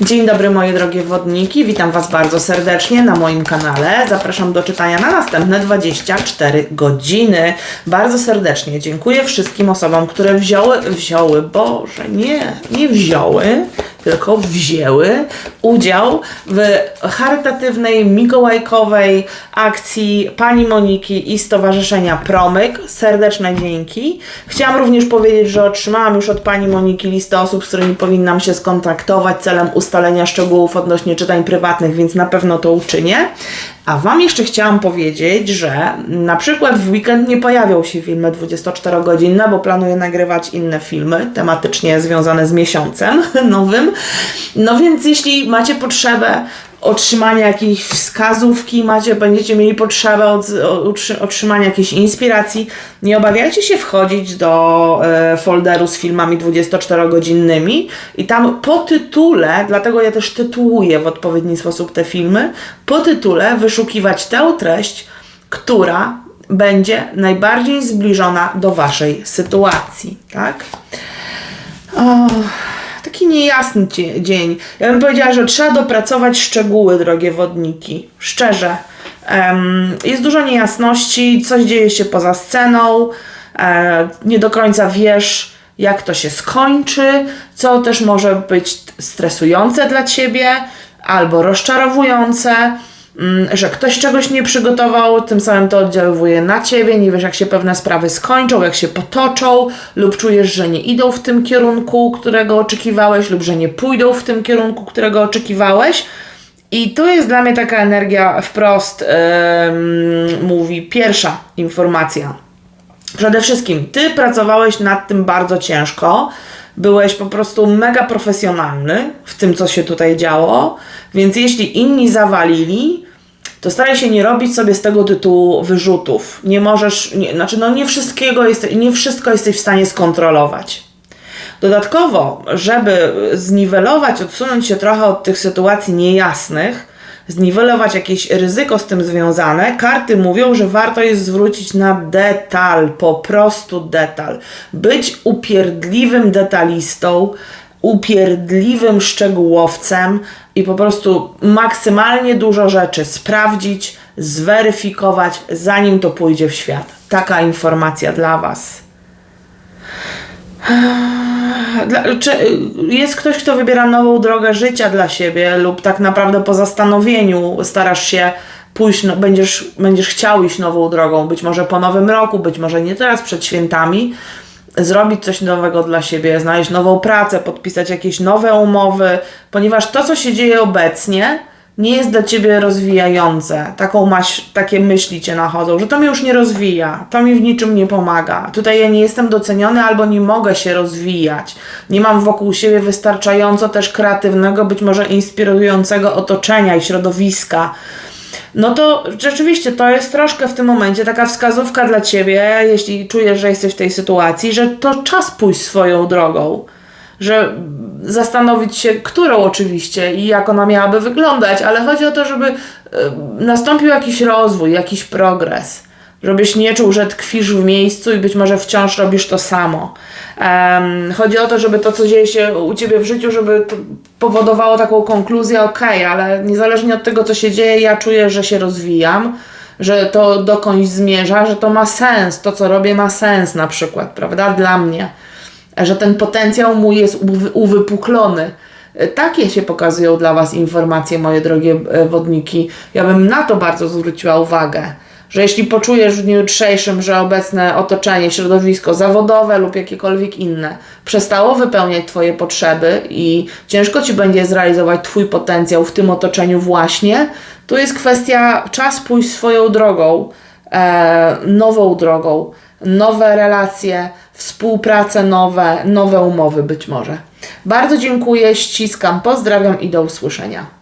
Dzień dobry moje drogie wodniki, witam Was bardzo serdecznie na moim kanale. Zapraszam do czytania na następne 24 godziny. Bardzo serdecznie dziękuję wszystkim osobom, które wzięły, wzięły, Boże, nie, nie wzięły, tylko wzięły udział w charytatywnej, mikołajkowej akcji Pani Moniki i Stowarzyszenia Promyk. Serdeczne dzięki. Chciałam również powiedzieć, że otrzymałam już od Pani Moniki listę osób, z którymi powinnam się skontaktować celem ustalenia szczegółów odnośnie czytań prywatnych, więc na pewno to uczynię. A Wam jeszcze chciałam powiedzieć, że na przykład w weekend nie pojawią się filmy 24-godzinne, bo planuję nagrywać inne filmy tematycznie związane z miesiącem nowym. No więc jeśli macie potrzebę otrzymania jakiejś wskazówki, macie, będziecie mieli potrzebę od, otrzy- otrzymania jakiejś inspiracji, nie obawiajcie się wchodzić do e, folderu z filmami 24-godzinnymi i tam po tytule, dlatego ja też tytułuję w odpowiedni sposób te filmy, po tytule wyszukiwać tę treść, która będzie najbardziej zbliżona do Waszej sytuacji, tak? O, taki niejasny dzie- dzień. Ja bym powiedziała, że trzeba dopracować szczegóły, drogie wodniki. Szczerze. Em, jest dużo niejasności, coś dzieje się poza sceną, e, nie do końca wiesz, jak to się skończy, co też może być stresujące dla ciebie albo rozczarowujące że ktoś czegoś nie przygotował, tym samym to oddziaływuje na ciebie, nie wiesz jak się pewne sprawy skończą, jak się potoczą, lub czujesz, że nie idą w tym kierunku, którego oczekiwałeś, lub że nie pójdą w tym kierunku, którego oczekiwałeś. I tu jest dla mnie taka energia wprost, em, mówi pierwsza informacja. Przede wszystkim, ty pracowałeś nad tym bardzo ciężko. Byłeś po prostu mega profesjonalny w tym, co się tutaj działo. Więc jeśli inni zawalili, to staraj się nie robić sobie z tego tytułu wyrzutów. Nie możesz, nie, znaczy, no nie wszystkiego jest, nie wszystko jesteś w stanie skontrolować. Dodatkowo, żeby zniwelować, odsunąć się trochę od tych sytuacji niejasnych, zniwelować jakieś ryzyko z tym związane, karty mówią, że warto jest zwrócić na detal, po prostu detal. Być upierdliwym detalistą, upierdliwym szczegółowcem i po prostu maksymalnie dużo rzeczy sprawdzić, zweryfikować, zanim to pójdzie w świat. Taka informacja dla Was. Dla, czy jest ktoś, kto wybiera nową drogę życia dla siebie, lub tak naprawdę po zastanowieniu starasz się pójść, no, będziesz, będziesz chciał iść nową drogą, być może po nowym roku, być może nie teraz przed świętami, zrobić coś nowego dla siebie, znaleźć nową pracę, podpisać jakieś nowe umowy, ponieważ to, co się dzieje obecnie, nie jest dla ciebie rozwijające. Taką maś, takie myśli cię nachodzą, że to mnie już nie rozwija, to mi w niczym nie pomaga. Tutaj ja nie jestem doceniony albo nie mogę się rozwijać. Nie mam wokół siebie wystarczająco też kreatywnego, być może inspirującego otoczenia i środowiska. No to rzeczywiście to jest troszkę w tym momencie taka wskazówka dla ciebie, jeśli czujesz, że jesteś w tej sytuacji, że to czas pójść swoją drogą że zastanowić się, którą oczywiście i jak ona miałaby wyglądać, ale chodzi o to, żeby y, nastąpił jakiś rozwój, jakiś progres. Żebyś nie czuł, że tkwisz w miejscu i być może wciąż robisz to samo. Em, chodzi o to, żeby to, co dzieje się u ciebie w życiu, żeby powodowało taką konkluzję, okej, ale niezależnie od tego, co się dzieje, ja czuję, że się rozwijam, że to dokądś zmierza, że to ma sens, to, co robię, ma sens na przykład, prawda, dla mnie że ten potencjał mój jest uwy- uwypuklony. Takie się pokazują dla Was informacje, moje drogie e, wodniki. Ja bym na to bardzo zwróciła uwagę, że jeśli poczujesz w dniu jutrzejszym, że obecne otoczenie, środowisko zawodowe lub jakiekolwiek inne przestało wypełniać Twoje potrzeby i ciężko Ci będzie zrealizować Twój potencjał w tym otoczeniu właśnie, to jest kwestia czas pójść swoją drogą, e, nową drogą, nowe relacje, współprace nowe, nowe umowy być może. Bardzo dziękuję, ściskam, pozdrawiam i do usłyszenia.